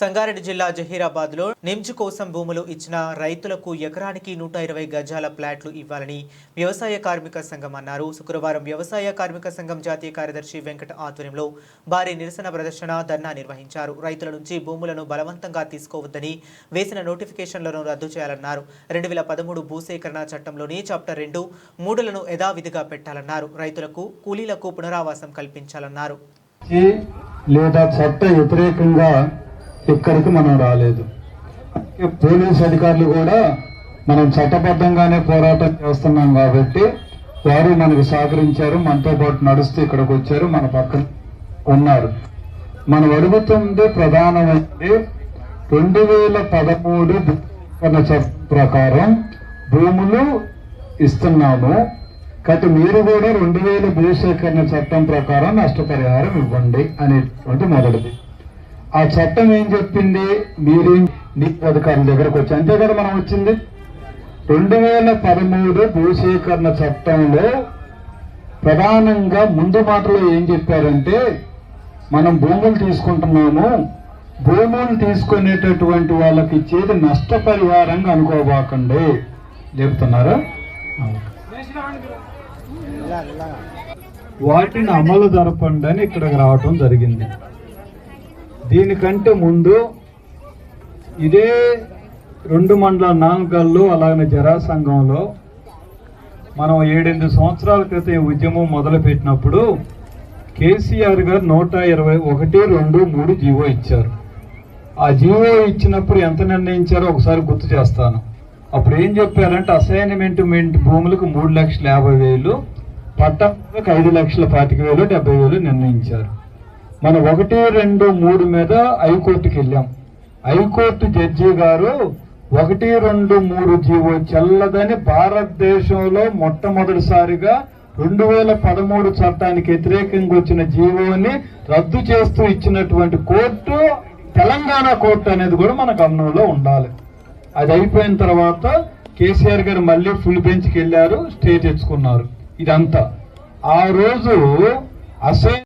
సంగారెడ్డి జిల్లా జహీరాబాద్లో నిమ్జ్ కోసం భూములు ఇచ్చిన రైతులకు ఎకరానికి నూట ఇరవై గజాల ప్లాట్లు ఇవ్వాలని వ్యవసాయ కార్మిక సంఘం అన్నారు. శుక్రవారం వ్యవసాయ కార్మిక సంఘం జాతీయ కార్యదర్శి వెంకట ఆధ్వర్యంలో భారీ నిరసన ప్రదర్శన ధర్నా నిర్వహించారు. రైతుల నుంచి భూములను బలవంతంగా తీసుకోవద్దని వేసిన నోటిఫికేషన్లను రద్దు చేయాలన్నారు. రెండు వేల పదమూడు భూసేకరణ చట్టంలోని చాప్టర్ రెండు మూడులను యథావిధిగా పెట్టాలన్నారు. రైతులకు కూలీలకు పునరావాసం కల్పించాలన్నారు. లేదా చట్ట వ్యతిరేకంగా ఇక్కడికి మనం రాలేదు. పోలీస్ అధికారులు కూడా మనం చట్టబద్ధంగానే పోరాటం చేస్తున్నాం కాబట్టి వారు మనకు సహకరించారు మనతో పాటు నడుస్తూ ఇక్కడికి వచ్చారు మన పక్కన ఉన్నారు. మనం అడుగుతుంది ప్రధానమైనది రెండు వేల పదమూడు ప్రకారం భూములు ఇస్తున్నాము. కాబట్టి మీరు కూడా రెండు వేల భూసేకరణ చట్టం ప్రకారం నష్టపరిహారం ఇవ్వండి అనేటువంటి మొదటిది. ఆ చట్టం ఏం చెప్పింది? మీరు నీటి అధికారుల దగ్గరకు వచ్చి అంతే కదా మనం వచ్చింది? రెండు వేల పదమూడు భూసేకరణ చట్టంలో ప్రధానంగా ముందు మాటలో ఏం చెప్పారంటే మనం భూములు తీసుకుంటున్నాము. భూములు తీసుకునేటటువంటి వాళ్ళకి ఇచ్చేది నష్టపరిహారంగా అనుకోబాకండి. చెప్తున్నారా? వాటిని అమలు జరపండి అని ఇక్కడికి రావటం జరిగింది. దీనికంటే ముందు ఇదే రెండు మండల నాలుగల్లో అలాగే జరాసంఘంలో మనం ఏడెనిమిది సంవత్సరాల క్రితం ఉద్యమం మొదలుపెట్టినప్పుడు కేసీఆర్ గారు నూట ఇరవై ఒకటి రెండు మూడు జీవో ఇచ్చారు. ఆ జీవో ఇచ్చినప్పుడు ఎంత నిర్ణయించారో ఒకసారి గుర్తు చేస్తాను. అప్పుడు ఏం చెప్పారంటే అసైన్మెంట్ మెంట్ భూములకు మూడు లక్షల యాభై వేలు పట్టాలకు ఐదు లక్షల పాతిక వేలు డెబ్బై వేలు నిర్ణయించారు. మనం ఒకటి రెండు మూడు మీద హైకోర్టుకి వెళ్ళాం. హైకోర్టు జడ్జి గారు ఒకటి రెండు మూడు జీవో చెల్లదని భారతదేశంలో మొట్టమొదటిసారిగా రెండు వేల పదమూడు చట్టానికి వ్యతిరేకంగా వచ్చిన జీవోని రద్దు చేస్తూ ఇచ్చినటువంటి కోర్టు తెలంగాణ కోర్టు అనేది కూడా మన గమనంలో ఉండాలి. అది అయిపోయిన తర్వాత కేసీఆర్ గారు మళ్ళీ ఫుల్ బెంచ్కి వెళ్ళారు స్టే తెచ్చుకున్నారు. ఇదంతా. ఆ రోజు అసైన్